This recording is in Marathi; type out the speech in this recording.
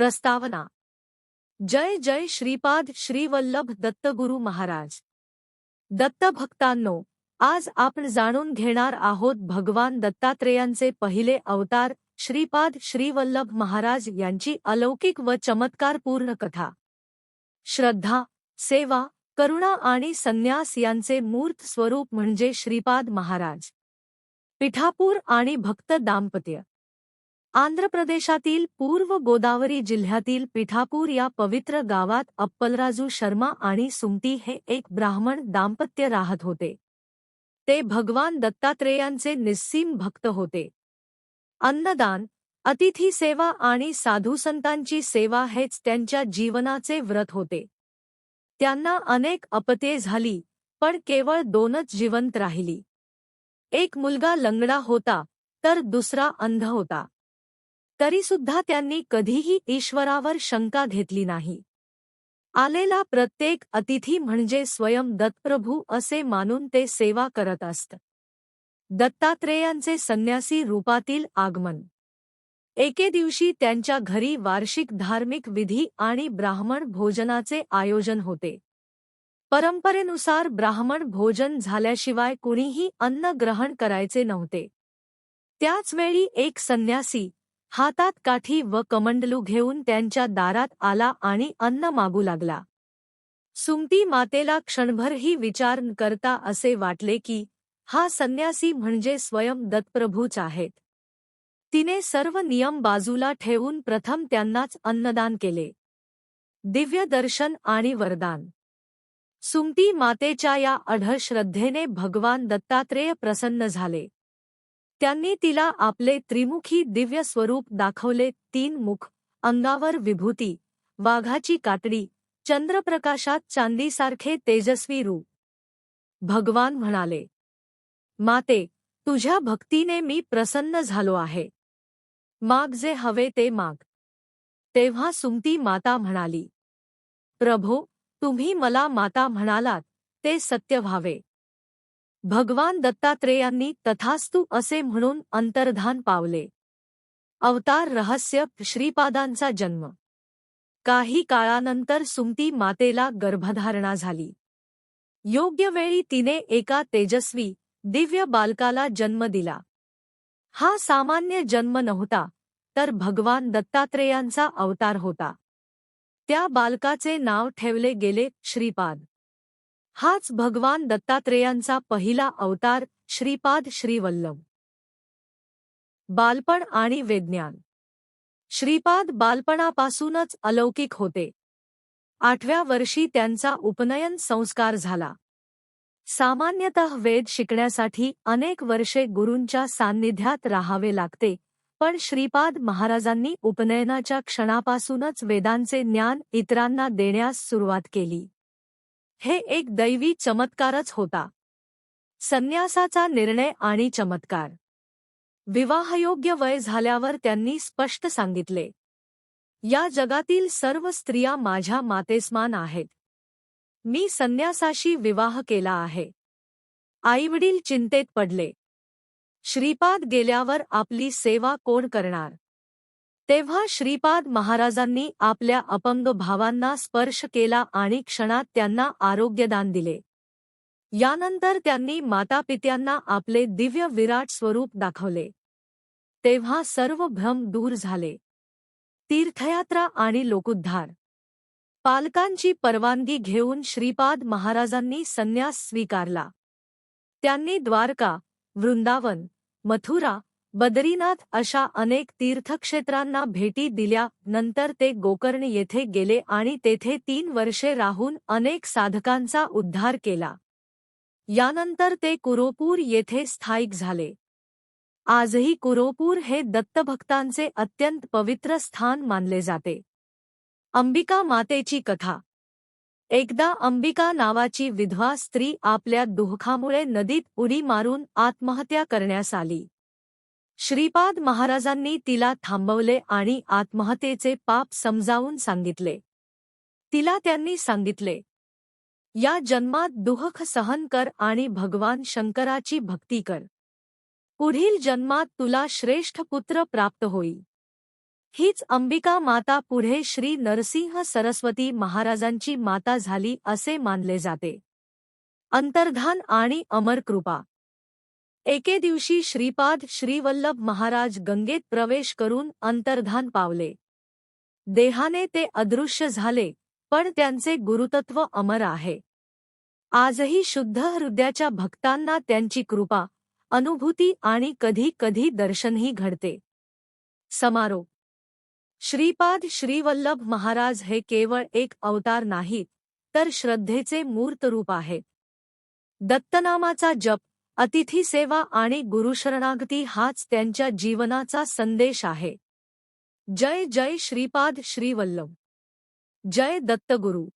प्रस्तावना। जय जय श्रीपाद श्रीवल्लभ दत्तगुरु महाराज। दत्तभक्तांनो आज आपण जाणून घेणार आहोत भगवान दत्तात्रेयांचे पहिले अवतार श्रीपाद श्रीवल्लभ महाराज यांची अलौकिक व चमत्कारपूर्ण कथा। श्रद्धा सेवा करुणा आणि संन्यास यांचे मूर्त स्वरूप म्हणजे श्रीपाद महाराज। पिठापूर आणि भक्त दाम्पत्य। आंध्र प्रदेशातील पूर्व गोदावरी जिल्ह्यातील पिठापूर या पवित्र गावात अप्पलराजू शर्मा आणि सुमती हे एक ब्राह्मण दाम्पत्य राहत होते. ते भगवान दत्तात्रेयांचे निस्सीम भक्त होते. अन्नदान अतिथी सेवा आणि साधूसंतांची सेवा हेच त्यांच्या जीवनाचे व्रत होते. त्यांना अनेक अपत्ये झाली पण केवळ दोनच जिवंत राहिली. एक मुलगा लंगडा होता तर दुसरा अंध होता. तरीसुद्धा त्यांनी कधीही ईश्वरावर शंका घेतली नाही. आलेला प्रत्येक अतिथी म्हणजे स्वयं दत्तप्रभू असे मानून ते सेवा करत असत. दत्तात्रेयांचे संन्यासी रूपातील आगमन. एके दिवशी त्यांच्या घरी वार्षिक धार्मिक विधी आणि ब्राह्मण भोजनाचे आयोजन होते. परंपरेनुसार ब्राह्मण भोजन झाल्याशिवाय कुणीही अन्न ग्रहण करायचे नव्हते. त्याचवेळी एक संन्यासी हातात काठी व कमंडलू घेऊन त्यांच्या दारात आला आणि अन्न मागू लागला. सुमती मातेला क्षणभरही विचार करता असे वाटले की हा संन्यासी म्हणजे स्वयं दत्तप्रभूच आहेत. तिने सर्व नियम बाजूला ठेवून प्रथम त्यांनाच अन्नदान केले. दिव्य दर्शन आणि वरदान. सुमती मातेच्या या अढळ श्रद्धेने भगवान दत्तात्रेय प्रसन्न झाले. त्यांनी तिला आपले त्रिमुखी दिव्य स्वरूप दाखवले. तीन मुख अंगावर विभूती वाघाची कातडी चंद्रप्रकाशात चांदीसारखे तेजस्वी रूप. भगवान म्हणाले माते तुझ्या भक्तीने मी प्रसन्न झालो आहे. माग जे हवे ते माग. तेव्हा सुमती माता म्हणाली प्रभो तुम्ही मला माता म्हणालात ते सत्य व्हावे. भगवान दत्तात्रेयांनी तथास्तु असे म्हणून अंतर्धान पावले. अवतार रहस्य श्रीपादांचा जन्म. काही काळानंतर सुमती मातेला गर्भधारणा झाली. योग्य वेळी तिने एका तेजस्वी दिव्य बालकाला जन्म दिला. हा सामान्य जन्म नव्हता तर भगवान दत्तात्रेयांचा अवतार होता. त्या बालकाचे नाव ठेवले गेले श्रीपाद. हाच भगवान दत्तात्रेयांचा पहिला अवतार श्रीपाद श्रीवल्लभ. बालपण आणि वेज्ञान श्रीपाद बालपणापासूनच अलौकिक होते. आठव्या वर्षी त्यांचा उपनयन संस्कार झाला. सामान्यतः वेद शिकण्यासाठी अनेक वर्षे गुरूंच्या सान्निध्यात राहावे लागते पण श्रीपाद महाराजांनी उपनयनाच्या क्षणापासूनच वेदांचे ज्ञान इतरांना देण्यास सुरुवात केली. हे एक दैवी चमत्कारच होता. संन्यासाचा निर्णय आणि चमत्कार. विवाहयोग्य वय झाल्यावर त्यांनी स्पष्ट सांगितले. या जगातील सर्व स्त्रिया माझ्या मातेस्मान आहेत. मी संन्यासाशी विवाह केला आहे. आईवडील चिंतेत पडले. श्रीपाद गेल्यावर आपली सेवा कोण करणार? तेव्हा श्रीपाद महाराजांनी आपल्या अपंग भावांना स्पर्श केला आणि क्षणात त्यांना आरोग्यदान दिले. यानंतर त्यांनी मातापित्यांना आपले दिव्य विराट स्वरूप दाखवले. तेव्हा सर्व भ्रम दूर झाले. तीर्थयात्रा आणि लोकोद्धार. पालकांची परवानगी घेऊन श्रीपाद महाराजांनी संन्यास स्वीकारला. त्यांनी द्वारका वृंदावन मथुरा बद्रीनाथ अशा अनेक तीर्थक्षेत्रांना भेटी दिल्या नंतर ते गोकर्ण येथे गेले आणि तेथे तीन वर्षे राहून अनेक साधकांचा उद्धार केला. यानंतर ते कुरोपूर येथे स्थायिक झाले. आजही कुरोपूर हे दत्तभक्तांचे अत्यंत पवित्र स्थान मानले जाते. अंबिका मातेची कथा. एकदा अंबिका नावाची विधवा स्त्री आपल्या दुःखामुळे नदीत उडी मारून आत्महत्या करण्यास आली. श्रीपाद महाराजांनी तिला थांबवले आणि आत्महत्येचे पाप समजावून सांगितले. तिला त्यांनी सांगितले या जन्मात दुःख सहन कर आणि भगवान शंकराची भक्ती कर. पुढील जन्मात तुला श्रेष्ठ पुत्र प्राप्त होई हीच अंबिका माता पुढे श्री नरसिंह सरस्वती महाराजांची माता झाली असे मानले जाते. अंतर्धान आणि अमरकृपा एके दिवशी श्रीपाद श्रीवल्लभ महाराज गंगेत प्रवेश करून अंतर्धान पावले. देहाने ते अदृश्य झाले पण त्यांचे गुरुतत्व अमर आहे. आजही शुद्ध हृदयाच्या भक्तांना त्यांची कृपा अनुभूती आणि कधी कधी दर्शनही घडते. समारोप. श्रीपाद श्रीवल्लभ महाराज हे केवळ एक अवतार नाहीत तर श्रद्धेचे मूर्त रूप आहेत दत्तनामाचा जप अतिथी सेवा आणि गुरुशरणागती हाच त्यांच्या जीवनाचा संदेश आहे. जय जय श्रीपाद श्रीवल्लभ. जय दत्तगुरू.